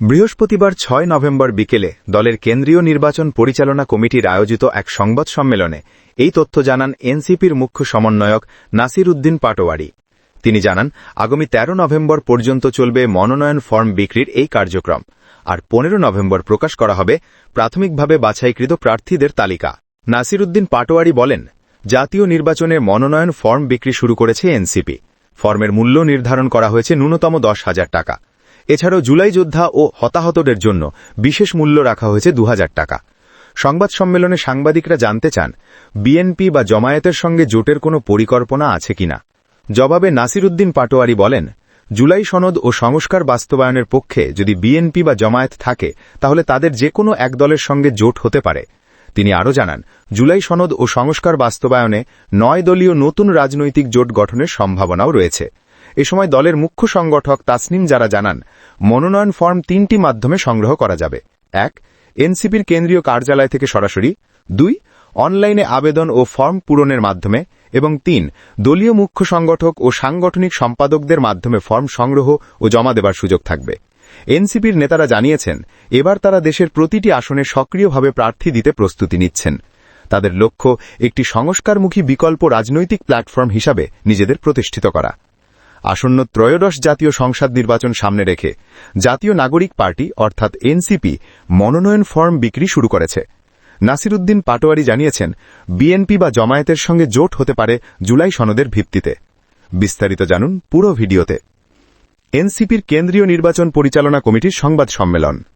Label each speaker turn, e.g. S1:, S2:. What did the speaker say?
S1: বৃহস্পতিবার ছয় নভেম্বর বিকেলে দলের কেন্দ্রীয় নির্বাচন পরিচালনা কমিটির আয়োজিত এক সংবাদ সম্মেলনে এই তথ্য জানান এনসিপির মুখ্য সমন্বয়ক নাসির উদ্দিন পাটোয়ারি। তিনি জানান, আগামী ১৩ নভেম্বর পর্যন্ত চলবে মনোনয়ন ফর্ম বিক্রির এই কার্যক্রম। আর পনেরো নভেম্বর প্রকাশ করা হবে প্রাথমিকভাবে বাছাইকৃত প্রার্থীদের তালিকা। নাসির উদ্দিন পাটোয়ারি বলেন, জাতীয় নির্বাচনে মনোনয়ন ফর্ম বিক্রি শুরু করেছে এনসিপি। ফর্মের মূল্য নির্ধারণ করা হয়েছে ন্যূনতম দশ হাজার টাকা। এছাড়াও জুলাই যোদ্ধা ও হতাহতদের জন্য বিশেষ মূল্য রাখা হয়েছে দু হাজার টাকা। সংবাদ সম্মেলনে সাংবাদিকরা জানতে চান, বিএনপি বা জমায়েতের সঙ্গে জোটের কোনো পরিকল্পনা আছে কিনা। জবাবে নাসির উদ্দিন পাটোয়ারি বলেন, জুলাই সনদ ও সংস্কার বাস্তবায়নের পক্ষে যদি বিএনপি বা জমায়েত থাকে, তাহলে তাদের যে কোনো এক দলের সঙ্গে জোট হতে পারে। তিনি আরও জানান, জুলাই সনদ ও সংস্কার বাস্তবায়নে নয় দলীয় নতুন রাজনৈতিক জোট গঠনের সম্ভাবনাও রয়েছে। এ সময় দলের মুখ্য সংগঠক তাসনিম যারা জানান, মনোনয়ন ফর্ম তিনটি মাধ্যমে সংগ্রহ করা যাবে। এক, এনসিপির কেন্দ্রীয় কার্যালয় থেকে সরাসরি। দুই, অনলাইনে আবেদন ও ফর্ম পূরণের মাধ্যমে। এবং তিন, দলীয় মুখ্য সংগঠক ও সাংগঠনিক সম্পাদকদের মাধ্যমে ফর্ম সংগ্রহ ও জমা দেবার সুযোগ থাকবে। এনসিপির নেতারা জানিয়েছেন, এবার তারা দেশের প্রতিটি আসনে সক্রিয়ভাবে প্রার্থী দিতে প্রস্তুতি নিচ্ছেন। তাদের লক্ষ্য একটি সংস্কারমুখী বিকল্প রাজনৈতিক প্ল্যাটফর্ম হিসাবে নিজেদের প্রতিষ্ঠিত করা। আসন্ন ত্রয়োদশ জাতীয় সংসদ নির্বাচন সামনে রেখে জাতীয় নাগরিক পার্টি, অর্থাৎ এনসিপি, মনোনয়ন ফর্ম বিক্রি শুরু করেছে। নাসিরুদ্দিন পাটোয়ারি জানিয়েছেন, বিএনপি বা জমায়েতের সঙ্গে জোট হতে পারে জুলাই সনদের ভিত্তিতে। বিস্তারিত জানুন পুরো ভিডিওতে। এনসিপির কেন্দ্রীয় নির্বাচন পরিচালনা কমিটির সংবাদ সম্মেলন।